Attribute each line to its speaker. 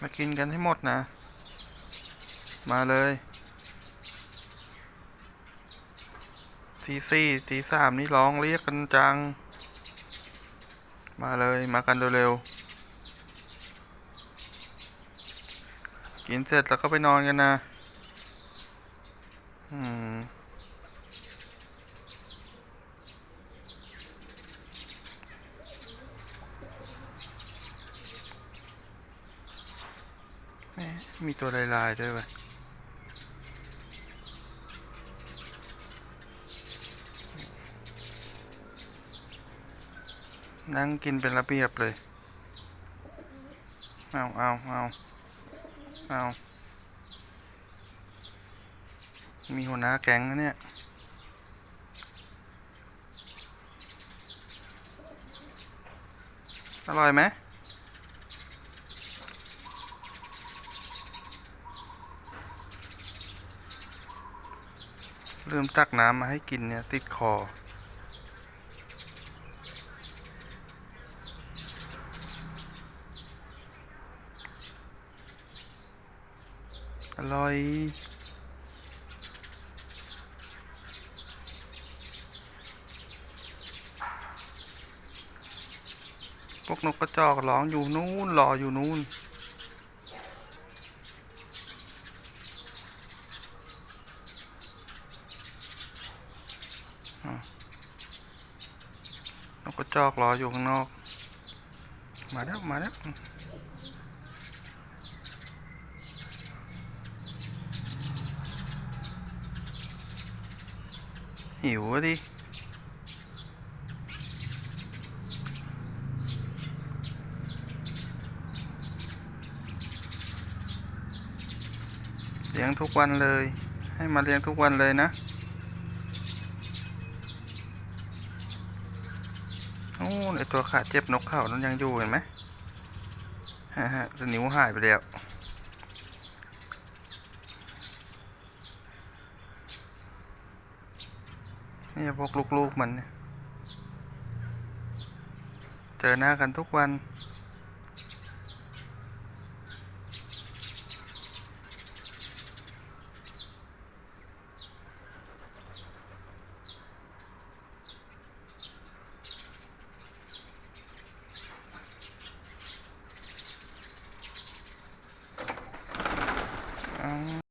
Speaker 1: มากินกันให้หมดนะ มาเลยตีสี่ตีสามนี่ร้องเรียกกันจัง มาเลยมากันเร็วๆกินเสร็จแล้วก็ไปนอนกันนะ อืม มีตัวลายๆด้วยว้ยนั่งกินเป็นระเบียบเลย เอาเอาเอาเอามีหัวหน้าแก๊งนะเนี่ย อร่อยไหม ลืมตักน้ำมาให้กินเนี่ย ติดคอ อร่อยพวกนกกระจอกร้องอยู่นู่นรออยู่นู่น นกกระจอกรออยู่ข้างนอก มาแล้วมาแล้วหิวดิเลี้ยงทุกวันเลย ให้มาเลี้ยงทุกวันเลยนะ โอ้ไอตัวขาเจ็บนกเขานั้นยังอยู่เห็นไหมฮะฮะนิ้วหายไปแล้วนี่พวกลูกๆมัน เจอหน้ากันทุกวัน